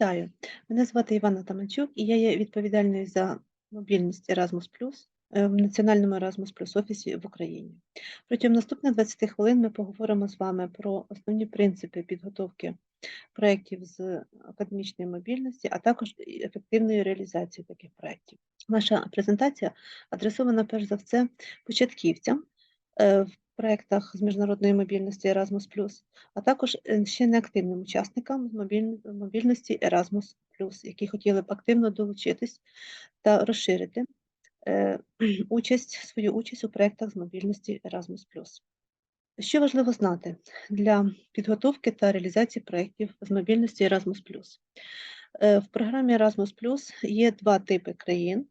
Вітаю! Мене звати Івана Таманчук, і я є відповідальною за мобільність Erasmus+, е, в національному Erasmus+ офісі в Україні. Протягом наступних 20 хвилин ми поговоримо з вами про основні принципи підготовки проєктів з академічної мобільності, а також ефективної реалізації таких проєктів. Наша презентація адресована перш за все початківцям е, проєктах з міжнародної мобільності Erasmus+, а також е, ще неактивним учасникам з мобільності Erasmus+, які хотіли б активно долучитись та розширити е, участь, свою участь у проєктах з мобільності Erasmus+. Що важливо знати для підготовки та реалізації проєктів з мобільності Erasmus+. Е, В програмі Erasmus+, є два типи країн.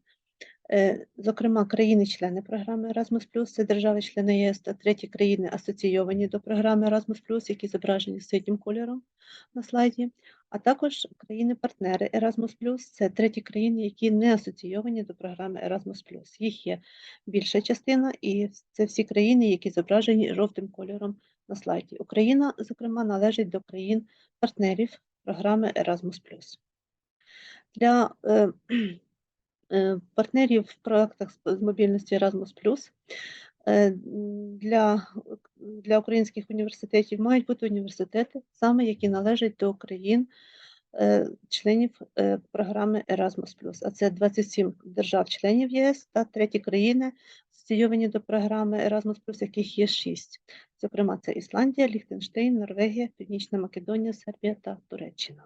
Е, Зокрема, країни-члени програми Erasmus+, це держави-члени ЄС та треті країни асоційовані до програми Erasmus+, які зображені синім кольором на слайді, а також країни-партнери Erasmus+, це треті країни, які не асоційовані до програми Erasmus+. Їх є більша частина, і це всі країни, які зображені жовтим кольором на слайді. Україна, зокрема, належить до країн-партнерів програми Erasmus+. Для е, партнерів в проектах з мобільності Erasmus+, е, для, для українських університетів мають бути університети, саме які належать до країн е, членів програми Erasmus+. А це 27 держав-членів ЄС та треті країни, асоційовані до програми Erasmus+, яких є 6. Зокрема, це Ісландія, Ліхтенштейн, Норвегія, Північна Македонія, Сербія та Туреччина.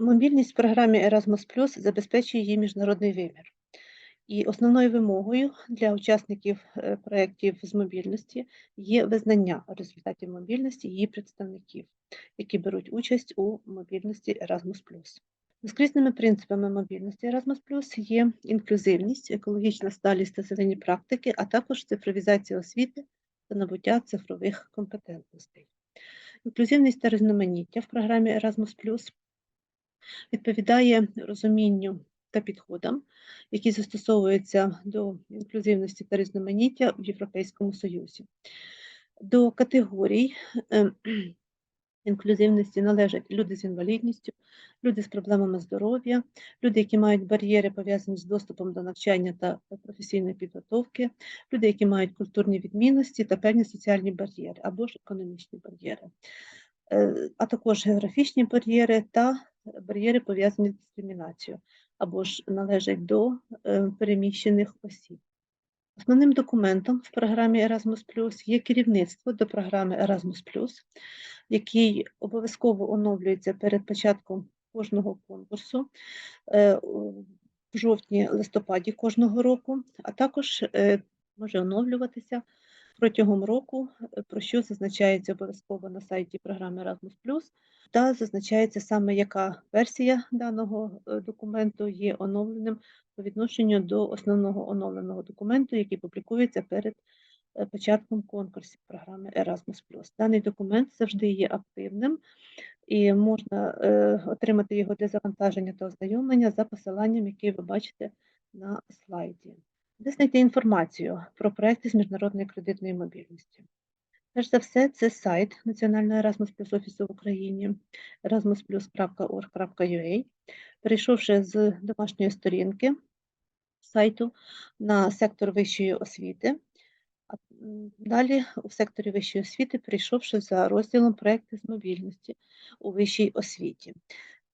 Мобільність в програмі Erasmus забезпечує її міжнародний вимір. І основною вимогою для учасників е, проєктів з мобільності є визнання результатів мобільності її представників, які беруть участь у мобільності Erasmus+. Наскрізними принципами мобільності Erasmus є інклюзивність, екологічна сталість та зелені практики, а також цифровізація освіти та набуття цифрових компетентностей. Інклюзивність та різноманіття в програмі Erasmus відповідає розумінню та підходам, які застосовуються до інклюзивності та різноманіття в Європейському Союзі. До категорій е, інклюзивності належать люди з інвалідністю, люди з проблемами здоров'я, люди, які мають бар'єри, пов'язані з доступом до навчання та професійної підготовки, люди, які мають культурні відмінності та певні соціальні бар'єри або ж економічні бар'єри, Е, а також географічні бар'єри та бар'єри пов'язані з дискримінацією або ж належать до е, переміщених осіб. Основним документом в програмі Erasmus є керівництво до програми Erasmus який обов'язково оновлюється перед початком кожного конкурсу е, в жовтні-листопаді кожного року, а також е, може оновлюватися протягом року, е, про що зазначається обов'язково на сайті програми Erasmus+, та зазначається саме, яка версія даного е, документу є оновленим по відношенню до основного оновленого документу, який публікується перед е, початком конкурсів програми Erasmus+. Даний документ завжди є активним і можна отримати його для завантаження та ознайомлення за посиланням, яке ви бачите на слайді. Де знайти інформацію про проекти з міжнародної кредитної мобільності? Перш за все, це сайт Національного Erasmus Plus офісу в Україні erasmusplus.org.ua. Перейшовши з домашньої сторінки сайту на сектор вищої освіти, а далі у секторі вищої освіти, перейшовши за розділом проекти з мобільності у вищій освіті.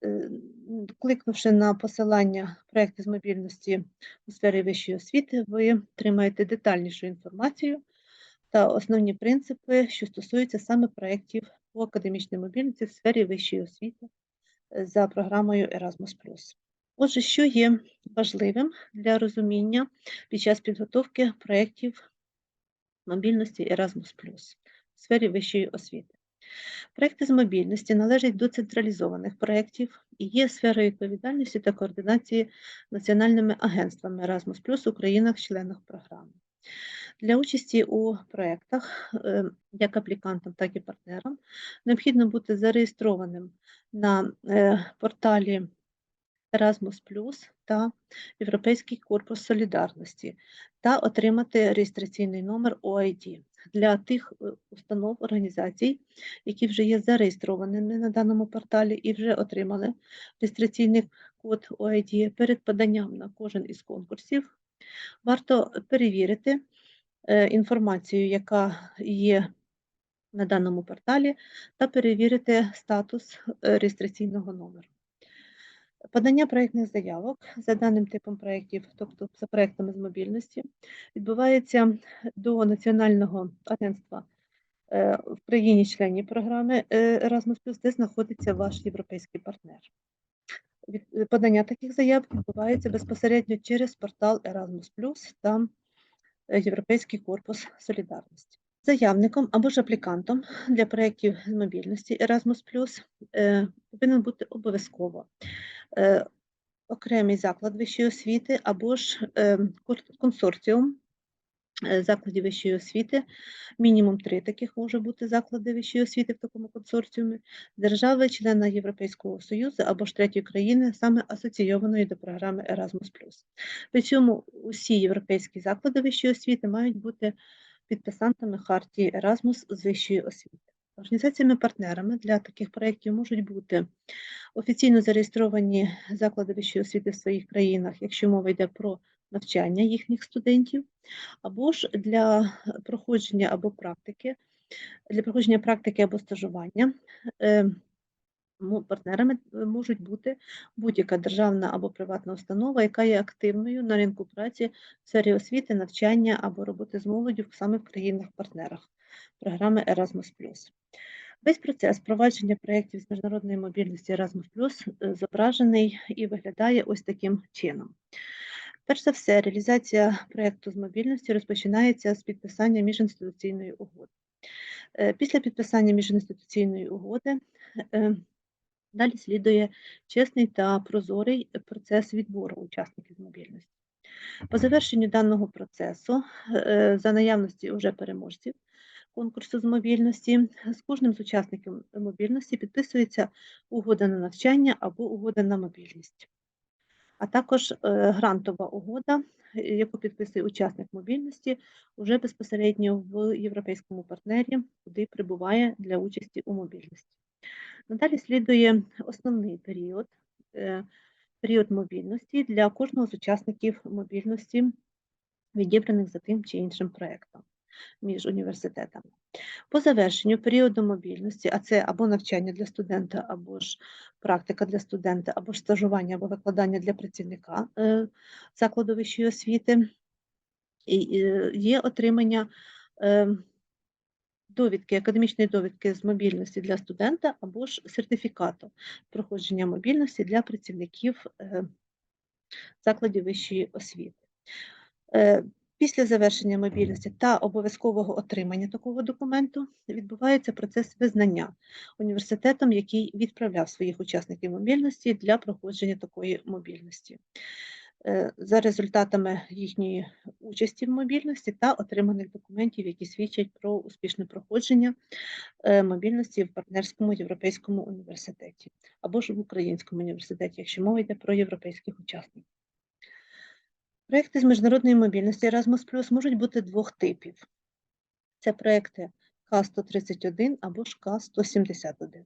Е, Кликнувши на посилання проекти з мобільності у сфері вищої освіти, ви отримаєте детальнішу інформацію та основні принципи, що стосуються саме проєктів по академічній мобільності в сфері вищої освіти е, за програмою Erasmus+. Отже, що є важливим для розуміння під час підготовки проєктів мобільності Erasmus+, в сфері вищої освіти? Проекти з мобільності належать до централізованих проєктів і є сферою відповідальності та координації національними агентствами Erasmus+, у країнах-членах програми. Для участі у проєктах, е, як аплікантам, так і партнерам, необхідно бути зареєстрованим на е, порталі Erasmus та Європейський корпус солідарності та отримати реєстраційний номер OID. Для тих е, установ, організацій, які вже є зареєстрованими на даному порталі і вже отримали реєстраційний код OID перед поданням на кожен із конкурсів. Варто перевірити е, інформацію, яка є на даному порталі, та перевірити статус е, реєстраційного номеру. Подання проєктних заявок за даним типом проєктів, тобто за проєктами з мобільності, відбувається до Національного агентства е, в країні-члені програми е, Erasmus+, де знаходиться ваш європейський партнер. Е, Подання таких заяв відбувається безпосередньо через портал Erasmus+, та Європейський корпус солідарності. Заявником або ж аплікантом для проєктів з мобільності Erasmus+, е, повинен бути обов'язково е, окремий заклад вищої освіти або ж е, консорціум закладів вищої освіти. Мінімум три таких може бути заклади вищої освіти в такому консорціумі, держави, члена Європейського Союзу або ж третьої країни, саме асоційованої до програми Erasmus+. При цьому усі європейські заклади вищої освіти мають бути підписантами хартії Erasmus з вищої освіти. Організаціями-партнерами для таких проєктів можуть бути офіційно зареєстровані заклади вищої освіти в своїх країнах, якщо мова йде про навчання їхніх студентів, або ж для проходження або практики, для проходження практики або стажування. Партнерами е, можуть бути будь-яка державна або приватна установа, яка є активною на ринку праці в сфері освіти, навчання або роботи з молоддю саме в країнах-партнерах програми Erasmus+. Весь процес впровадження проєктів з міжнародної мобільності Erasmus+, е, зображений і виглядає ось таким чином. Перш за все, реалізація проєкту з мобільності розпочинається з підписання міжінституційної угоди. Е, Після підписання міжінституційної угоди далі слідує чесний та прозорий процес відбору учасників мобільності. По завершенню даного процесу, е, за наявності уже переможців конкурсу з мобільності, з кожним з учасників мобільності підписується угода на навчання або угода на мобільність, а також е, грантова угода, яку підписує учасник мобільності уже безпосередньо в європейському партнері, куди прибуває для участі у мобільності. Надалі слідує основний період, е, період мобільності для кожного з учасників мобільності, відібраних за тим чи іншим проєктом між університетами. По завершенню періоду мобільності, а це або навчання для студента, або ж практика для студента, або ж стажування або викладання для працівника е, закладу вищої освіти, е, є отримання довідки, академічної довідки з мобільності для студента або ж сертифікату проходження мобільності для працівників е, закладів вищої освіти. Е, Після завершення мобільності та обов'язкового отримання такого документу відбувається процес визнання університетом, який відправляв своїх учасників мобільності для проходження такої мобільності. Е, За результатами їхньої участі в мобільності та отриманих документів, які свідчать про успішне проходження е, мобільності в партнерському європейському університеті або ж в українському університеті, якщо мова йде про європейських учасників. Проекти з міжнародної мобільності Erasmus можуть бути двох типів. Це проекти К-131 або ж К-171.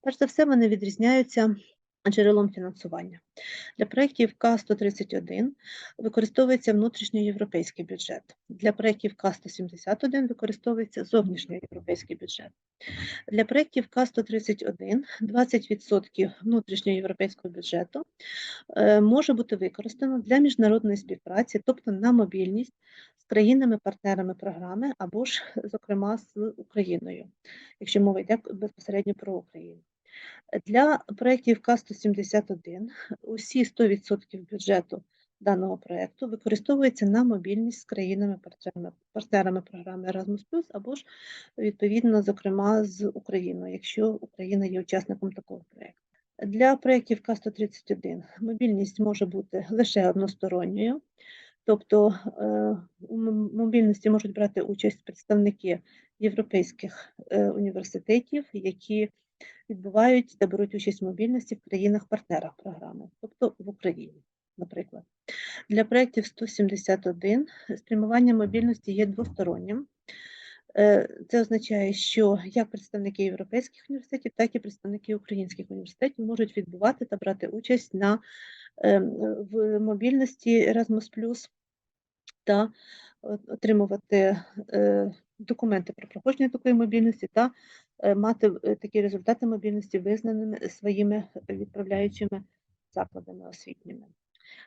Перш за все, вони відрізняються джерелом фінансування. Для проєктів К-131 використовується внутрішньоєвропейський бюджет. Для проєктів К-171 використовується зовнішньоєвропейський бюджет. Для проєктів К-131 20% внутрішньоєвропейського бюджету е, може бути використано для міжнародної співпраці, тобто на мобільність з країнами-партнерами програми або ж, зокрема, з Україною, якщо мова йде безпосередньо про Україну. Для проєктів К-171 усі 100% бюджету даного проєкту використовується на мобільність з країнами-партнерами партнерами програми Erasmus+, або ж відповідно, зокрема, з Україною, якщо Україна є учасником такого проєкту. Для проєктів К-131 мобільність може бути лише односторонньою, тобто е, у мобільності можуть брати участь представники європейських е, університетів, які відбувають та беруть участь в мобільності в країнах-партнерах програми, тобто в Україні, наприклад. Для проєктів 171 спрямування мобільності є двостороннім. Е, Це означає, що як представники європейських університетів, так і представники українських університетів можуть відбувати та брати участь на ем, в мобільності Erasmus+, та отримувати е, документи про проходження такої мобільності та е, мати е, такі результати мобільності визнаними своїми відправляючими закладами освітніми.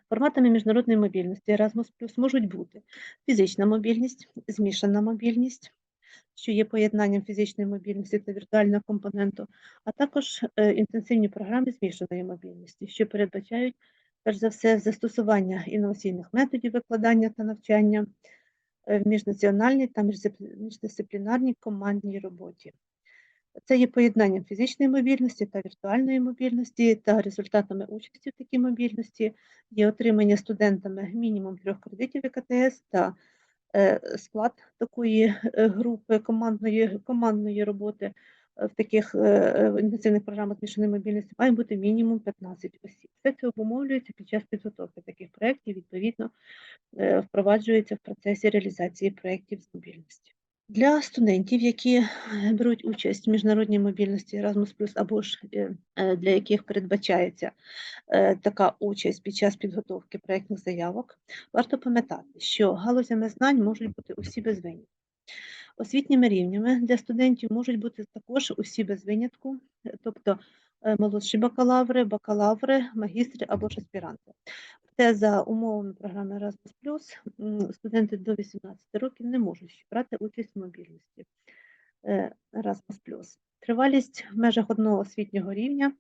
Форматами міжнародної мобільності Erasmus Plus можуть бути фізична мобільність, змішана мобільність, що є поєднанням фізичної мобільності та віртуального компоненту, а також інтенсивні програми змішаної мобільності, що передбачають, перш за все, застосування інноваційних методів викладання та навчання в міжнаціональній та міждисциплінарній командній роботі. Це є поєднанням фізичної мобільності та віртуальної мобільності, та результатами участі в такій мобільності є отримання студентами мінімум трьох кредитів ЕКТС та е, склад такої е, групи командної, командної роботи е, в таких е, е, інтенсивних програмах змішаної мобільності має бути мінімум 15 осіб. Все це обумовлюється під час підготовки таких проєктів, відповідно, е, впроваджується в процесі реалізації проєктів з мобільності. Для студентів, які беруть участь в міжнародній мобільності Erasmus+, або ж для яких передбачається така участь під час підготовки проєктних заявок, варто пам'ятати, що галузями знань можуть бути усі без винятку. Освітніми рівнями для студентів можуть бути також усі без винятку, е, тобто е, молодші бакалаври, бакалаври, магістри або ж аспіранти. Проте за умовами програми Erasmus+, студенти до 18 років не можуть брати участь в мобільності е, Erasmus+. Тривалість в межах одного освітнього рівня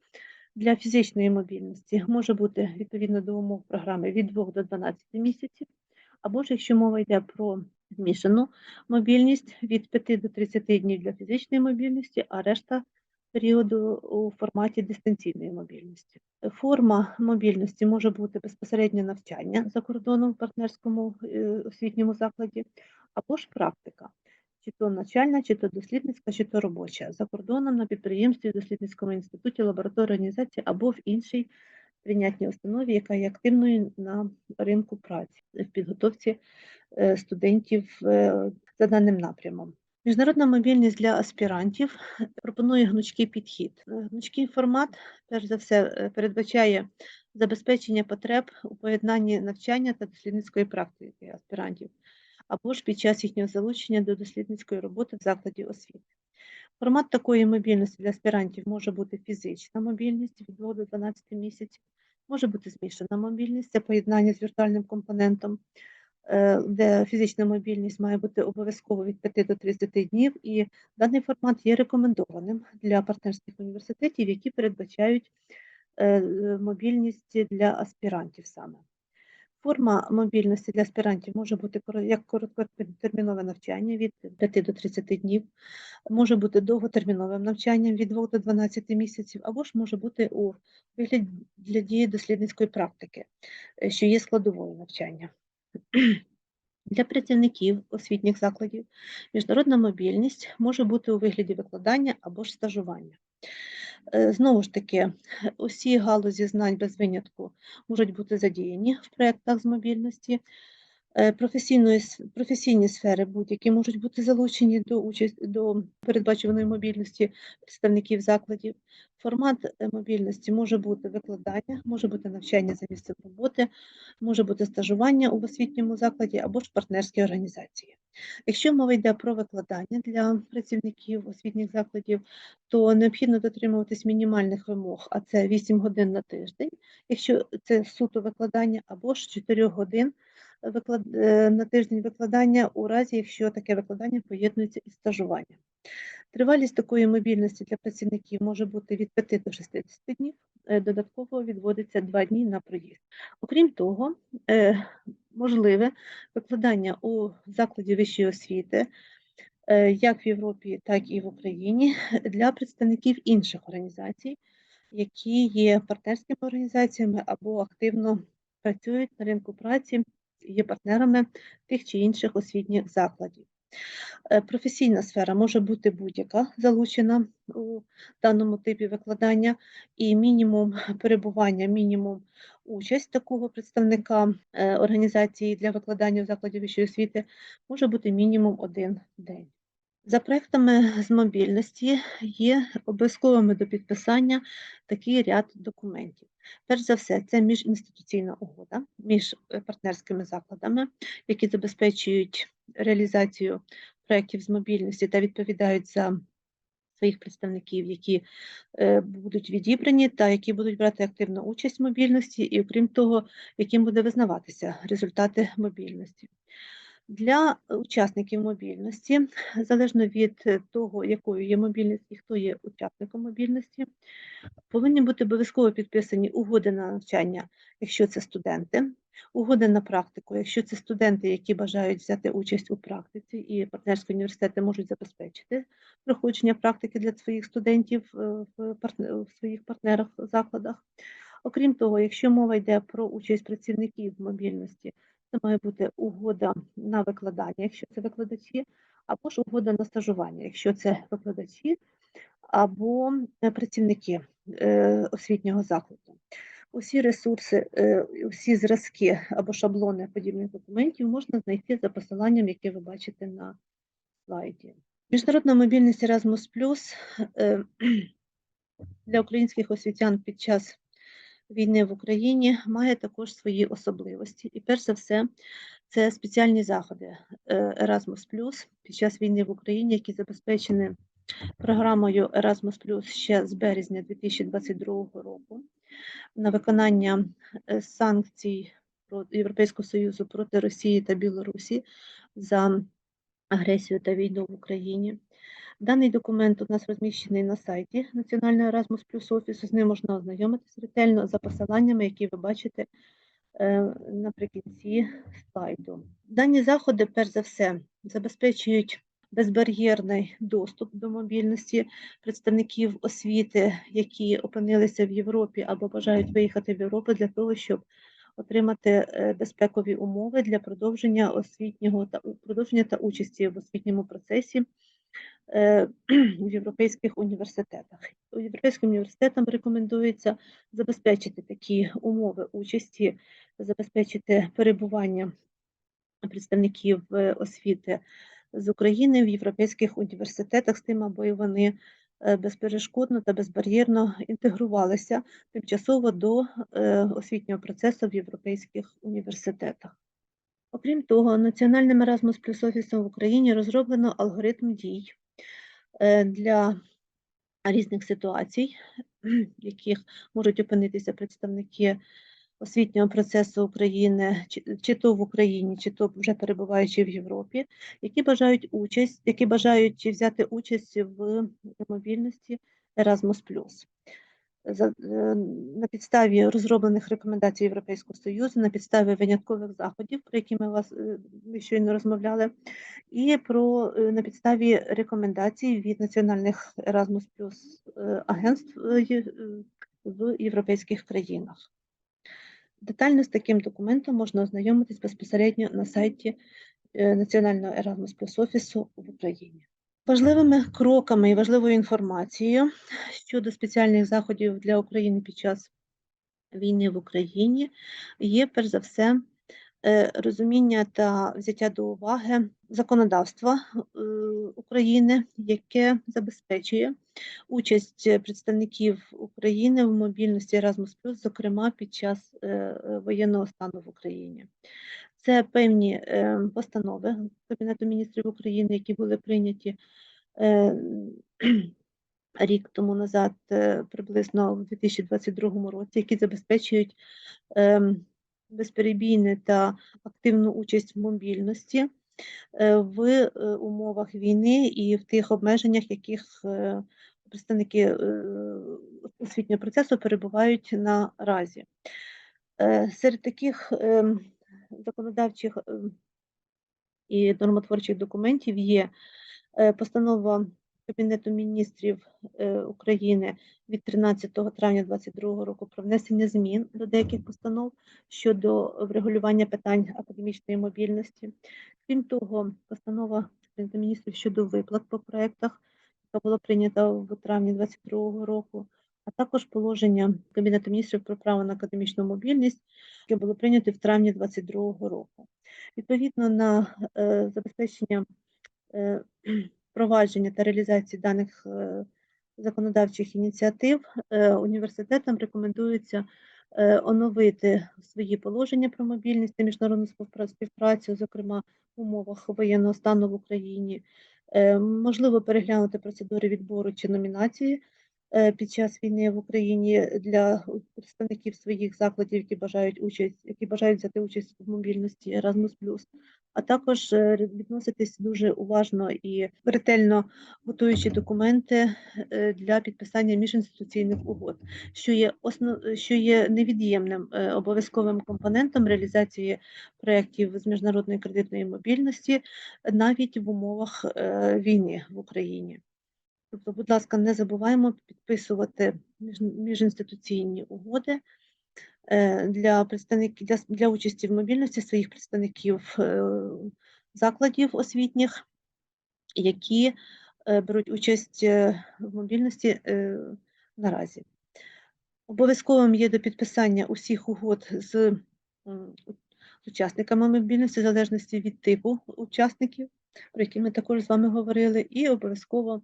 для фізичної мобільності може бути відповідно до умов програми від 2 до 12 місяців, або ж якщо мова йде про змішану мобільність від 5 до 30 днів для фізичної мобільності, а решта періоду у форматі дистанційної мобільності. Форма мобільності може бути безпосереднє навчання за кордоном в партнерському е, освітньому закладі, або ж практика, чи то навчальна, чи то дослідницька, чи то робоча, за кордоном на підприємстві, дослідницькому інституті, лабораторії організації або в іншій прийнятній установі, яка є активною на ринку праці в підготовці е, студентів е, за даним напрямом. Міжнародна мобільність для аспірантів пропонує гнучкий підхід. Е, Гнучкий формат, перш за все, передбачає забезпечення потреб у поєднанні навчання та дослідницької практики аспірантів, або ж під час їхнього залучення до дослідницької роботи в закладі освіти. Формат такої мобільності для аспірантів може бути фізична мобільність від 2 до 12 місяців, може бути змішана мобільність, це поєднання з віртуальним компонентом, е, де фізична мобільність має бути обов'язково від 5 до 30 днів, і даний формат є рекомендованим для партнерських університетів, які передбачають е, мобільність для аспірантів саме. Форма мобільності для аспірантів може бути як короткотермінове навчання від 5 до 30 днів, може бути довготерміновим навчанням від 2 до 12 місяців, або ж може бути у вигляді для дії дослідницької практики, е, що є складовою навчання. Для працівників освітніх закладів міжнародна мобільність може бути у вигляді викладання або ж стажування. Е, Знову ж таки, усі галузі знань без винятку можуть бути задіяні в проєктах з мобільності. Е, Професійної, професійні сфери будь-які можуть бути залучені до участі до передбачуваної мобільності представників закладів. Формат е, мобільності може бути викладання, може бути навчання за місцем роботи, може бути стажування у освітньому закладі або ж партнерські організації. Якщо мова йде про викладання для працівників освітніх закладів, то необхідно дотримуватись мінімальних вимог, а це 8 годин на тиждень, якщо це суто викладання, або ж 4 годин виклад... е, на тиждень викладання у разі, якщо таке викладання поєднується із стажуванням. Тривалість такої мобільності для працівників може бути від 5 до 60 днів, е, додатково відводиться 2 дні на проїзд. Окрім того, е, можливе викладання у закладі вищої освіти, як в Європі, так і в Україні, для представників інших організацій, які є партнерськими організаціями або активно працюють на ринку праці, є партнерами тих чи інших освітніх закладів. Е, Професійна сфера може бути будь-яка залучена у даному типі викладання, і мінімум перебування, мінімум участь такого представника е, організації для викладання в закладі вищої освіти може бути мінімум один день. За проектами з мобільності є обов'язковими до підписання такий ряд документів. Перш за все, це міжінституційна угода між е, партнерськими закладами, які забезпечують реалізацію проєктів з мобільності та відповідають за своїх представників, які е, будуть відібрані та які будуть брати активну участь в мобільності, і окрім того, яким буде визнаватися результати мобільності. Для учасників мобільності, залежно від е, того, якою є мобільність і хто є учасником мобільності, повинні бути обов'язково підписані угоди на навчання, якщо це студенти, угоди на практику, якщо це студенти, які бажають взяти участь у практиці, і партнерські університети можуть забезпечити проходження практики для своїх студентів е, в, своїх партнерах закладах. Окрім того, якщо мова йде про участь працівників мобільності, це має бути угода на викладання, якщо це викладачі, або ж угода на стажування, якщо це викладачі або е, працівники е, освітнього закладу. Усі ресурси, е, усі зразки або шаблони подібних документів можна знайти за посиланням, яке ви бачите на слайді. Міжнародна мобільність Erasmus для українських освітян під час війни в Україні має також свої особливості. І перш за все, це спеціальні заходи Erasmus під час війни в Україні, які забезпечені програмою Erasmus ще з березня 2022 року на виконання е, санкцій Європейського Союзу проти Росії та Білорусі за агресію та війну в Україні. Даний документ у нас розміщений на сайті Національного Erasmus Plus офісу. З ним можна ознайомитися ретельно за посиланнями, які ви бачите е, наприкінці слайду. Дані заходи, перш за все, забезпечують безбар'єрний доступ до мобільності представників освіти, які опинилися в Європі або бажають виїхати в Європу для того, щоб отримати е, безпекові умови для продовження освітнього та продовження та участі в освітньому процесі в європейських університетах. Європейським університетам рекомендується забезпечити такі умови участі, забезпечити перебування представників е, освіти з України в європейських університетах з тим, аби вони е, безперешкодно та безбар'єрно інтегрувалися тимчасово до е, освітнього процесу в європейських університетах. Окрім того, Національним Erasmus Plus офісом в Україні розроблено алгоритм дій е, для різних ситуацій, в яких можуть опинитися представники освітнього процесу України, чи, чи то в Україні, чи то вже перебуваючи в Європі, які бажають участь, які бажають взяти участь в мобільності Erasmus+. Е, на підставі розроблених рекомендацій Європейського Союзу, на підставі виняткових заходів, про які ми вас е, ми щойно розмовляли, і про е, на підставі рекомендацій від національних Erasmus Plus агентств в європейських країнах. Детально з таким документом можна ознайомитись безпосередньо на сайті Національного Erasmus Plus офісу в Україні. Важливими кроками і важливою інформацією щодо спеціальних заходів для України під час війни в Україні є перш за все Е, розуміння та взяття до уваги законодавства е, України, яке забезпечує участь представників України в мобільності Erasmus+, зокрема під час е, воєнного стану в Україні. Це певні постанови Кабінету міністрів України, які були прийняті рік тому назад, приблизно в 2022 році, які забезпечують ем, безперебійне та активну участь в мобільності е, в е, умовах війни і в тих обмеженнях, яких е, представники освітнього процесу перебувають наразі. Серед таких законодавчих і нормотворчих документів є постанова Кабінету міністрів е, України від 13 травня 2022 року про внесення змін до деяких постанов щодо врегулювання питань академічної мобільності. Крім того, постанова Кабінету міністрів щодо виплат по проєктах, яка була прийнята в травні 2022 року, а також положення Кабінету міністрів про право на академічну мобільність, яке було прийнято в травні 2022 року. Відповідно на е, забезпечення е, впровадження та реалізації даних е, законодавчих ініціатив університетам рекомендується оновити свої положення про мобільність та міжнародну співпрацю, зокрема в умовах воєнного стану в Україні. Можливо, переглянути процедури відбору чи номінації під час війни в Україні для представників своїх закладів, які бажають участь, які бажають взяти участь в мобільності Erasmus+, а також е, відноситись дуже уважно і ретельно готуючи документи е, для підписання міжінституційних угод, що є основ, що є невід'ємним е, обов'язковим компонентом реалізації проєктів з міжнародної кредитної мобільності навіть в умовах е, війни в Україні. Тобто, будь ласка, не забуваємо підписувати міжінституційні угоди е, для представників для, для участі в мобільності своїх представників е, закладів освітніх, які е, беруть участь в мобільності наразі. Обов'язковим є до підписання усіх угод з учасниками мобільності, в залежності від типу учасників, про які ми також з вами говорили, і обов'язково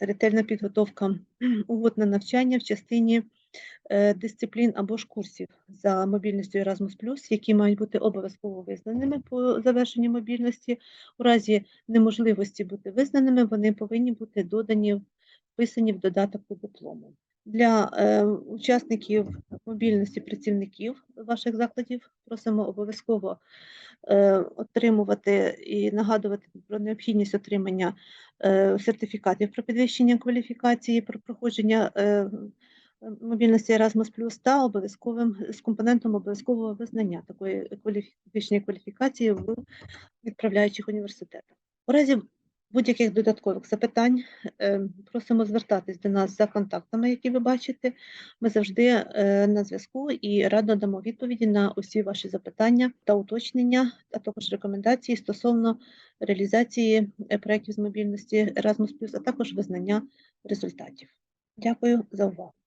ретельна підготовка угод на навчання в частині е, дисциплін або ж курсів за мобільністю Erasmus+, які мають бути обов'язково визнаними по завершенні мобільності. У разі неможливості бути визнаними, вони повинні бути додані, вписані в додаток до диплому. Для е, учасників мобільності працівників ваших закладів просимо обов'язково е, отримувати і нагадувати про необхідність отримання е, сертифікатів про підвищення кваліфікації, про проходження е, мобільності Erasmus+, та обов'язковим з компонентом обов'язкового визнання такої кваліфі- кваліфікації в відправляючих університетах. У разі будь-яких додаткових запитань е, просимо звертатись до нас за контактами, які ви бачите. Ми завжди е, на зв'язку і радо дамо відповіді на усі ваші запитання та уточнення, а також рекомендації стосовно реалізації е, проєктів з мобільності Erasmus+, а також визнання результатів. Дякую за увагу.